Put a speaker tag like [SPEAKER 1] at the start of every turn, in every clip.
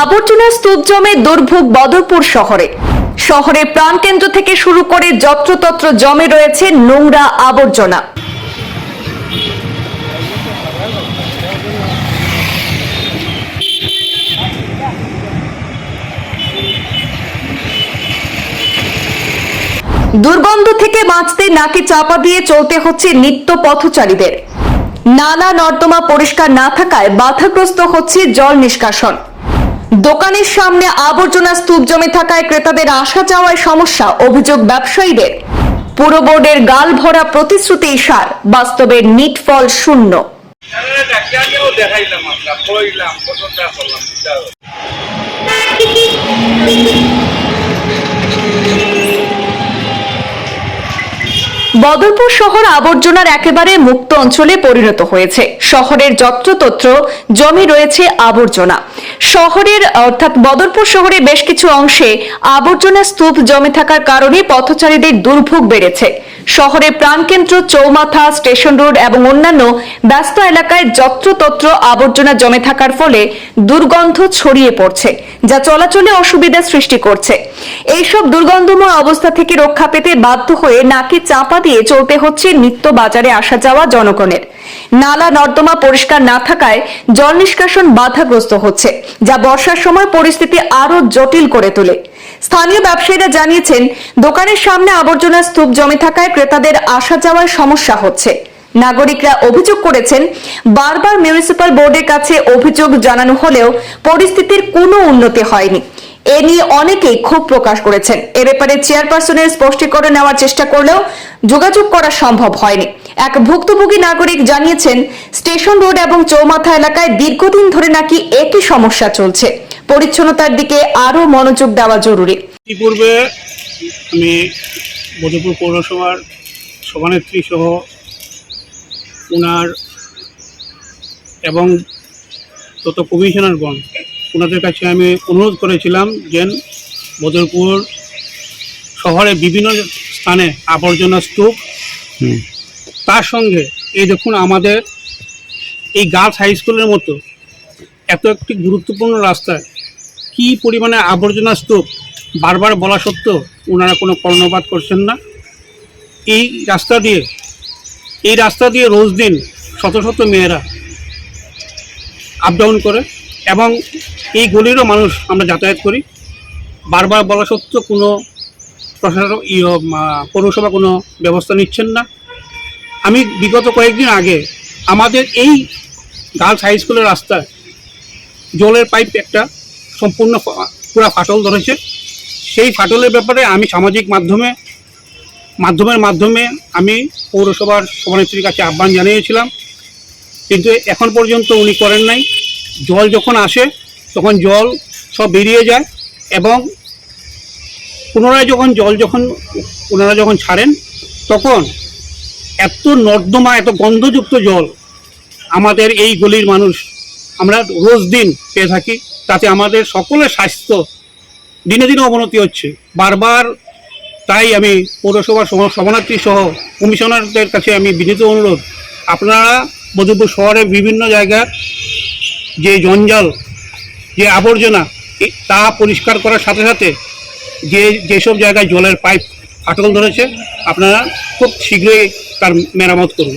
[SPEAKER 1] আবর্জনা স্তূপ জমে দুর্ভোগ বদরপুর শহরে। শহরের প্রাণকেন্দ্র থেকে শুরু করে যত্রতত্র জমে রয়েছে নোংরা আবর্জনা। দুর্গন্ধ থেকে বাঁচতে নাকে চাপা দিয়ে চলতে হচ্ছে নিত্য পথচারীদের। নালা নর্দমা পরিষ্কার না থাকায় বাধাগ্রস্ত হচ্ছে জল নিষ্কাশন। দোকানের সামনে আবর্জনা স্তূপ জমে থাকায় ক্রেতাদের আসা যাওয়ায় সমস্যা, অভিযোগ ব্যবসায়ীদের। পুরো বোর্ডের গাল ভরা প্রতিশ্রুতি সার বাস্তবের নিট ফল শূন্য
[SPEAKER 2] দেখাইলাম আমরা
[SPEAKER 1] বদরপুর শহর আবর্জনার একেবারে মুক্ত অঞ্চলে পরিণত হয়েছে। শহরের যত্রতত্র জমি রয়েছে আবর্জনা। শহরের, অর্থাৎ বদরপুর শহরে বেশ কিছু অংশে আবর্জনা স্তূপ জমে থাকার কারণে পথচারীদের দুর্ভোগ বেড়েছে। শহরের প্রাণকেন্দ্র, চৌমাথা, স্টেশন রোড এবং অন্যান্য ব্যস্ত এলাকায় যত্রতত্র আবর্জনা জমে থাকার ফলে দুর্গন্ধ ছড়িয়ে পড়ছে, যা চলাচলে অসুবিধা সৃষ্টি করছে। এইসব দুর্গন্ধময় অবস্থা থেকে রক্ষা পেতে বাধ্য হয়ে নাকে চাপা দিয়ে চলতে হচ্ছে নিত্য বাজারে আসা যাওয়া জনগণের। নালা নর্দমা পরিষ্কার না থাকায় জল নিষ্কাশন বাধাগ্রস্ত হচ্ছে, যা বর্ষার সময় পরিস্থিতি আরও জটিল করে তোলে। স্থানীয় ব্যবসায়ীরা জানিয়েছেন, দোকানের সামনে আবর্জনা স্তূপ জমে থাকায় ক্রেতাদের আসা যাওয়ার সমস্যা হচ্ছে। নাগরিকরা অভিযোগ করেছেন, বারবার মিউনিসিপাল বোর্ডের কাছে অভিযোগ জানানো হলেও পরিস্থিতির কোনো উন্নতি হয়নি। এ নিয়ে অনেকেই ক্ষোভ প্রকাশ করেছেন। এ ব্যাপারে চেয়ারপারসনের স্পষ্টীকরণ নেওয়ার চেষ্টা করলেও যোগাযোগ করা সম্ভব হয়নি। এক ভুক্তভোগী নাগরিক জানিয়েছেন, স্টেশন রোড এবং চৌমাথা এলাকায় দীর্ঘদিন ধরে নাকি একই সমস্যা চলছে। পরিচ্ছন্নতার দিকে আরও মনোযোগ দেওয়া জরুরি।
[SPEAKER 3] ইতিপূর্বে আমি মধুপুর পৌরসভার সভানেত্রী সহ ওনার এবং তত কমিশনারগণ ওনাদের কাছে আমি অনুরোধ করেছিলাম যে বদরপুর শহরে বিভিন্ন স্থানে আবর্জনা স্তূপ। তার সঙ্গে এই দেখুন আমাদের এই গার্লস হাই স্কুলের মতো এত একটি গুরুত্বপূর্ণ রাস্তায় কি পরিমাণে আবর্জনা স্তূপ বারবার বলা সত্ত্বেও ওনারা কোনো কর্ণপাত করছেন না। এই রাস্তা দিয়ে এই রাস্তা দিয়ে রোজ দিন শত শত মেয়েরা আপ ডাউন করে। এবং এই গলিরও মানুষ আমরা যাতায়াত করি। বারবার বলা সত্ত্বেও কোনো প্রশাসন পৌরসভা কোনো ব্যবস্থা নিচ্ছেন না। আমি বিগত কয়েকদিন আগে আমাদের এই গার্লস হাই স্কুলের রাস্তায় জলের পাইপ একটা সম্পূর্ণ পুরা ফাটল ধরেছে। সেই ফাটলের ব্যাপারে আমি সামাজিক মাধ্যমে, মাধ্যমের মাধ্যমে আমি পৌরসভার সভানেত্রীর কাছে আহ্বান জানিয়েছিলাম। কিন্তু এখন পর্যন্ত উনি করেন নাই। জল যখন আসে, তখন জল সব বেরিয়ে যায় এবং পুনরায় যখন জল যখন ওনারা যখন ছাড়েন, তখন এত নর্দমা, এত গন্ধযুক্ত জল আমাদের এই গলির মানুষ আমরা রোজ দিন পেয়ে থাকি। তাতে আমাদের সকলের স্বাস্থ্য দিনে দিনে অবনতি হচ্ছে। বারবার তাই আমি পৌরসভার সভা- সভানেত্রী সহ কমিশনারদের কাছে আমি বিনীত অনুরোধ, আপনারা মধুপুর শহরের বিভিন্ন জায়গার যে জঞ্জাল, যে আবর্জনা তা পরিষ্কার করার সাথে সাথে যে, যেসব জায়গায় জলের পাইপ ফাটল ধরেছে, আপনারা খুব শীঘ্রই তার মেরামত করুন।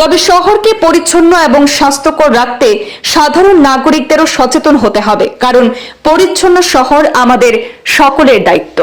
[SPEAKER 1] তবে শহরকে পরিচ্ছন্ন এবং স্বাস্থ্যকর রাখতে সাধারণ নাগরিকদেরও সচেতন হতে হবে, কারণ পরিচ্ছন্ন শহর আমাদের সকলের দায়িত্ব।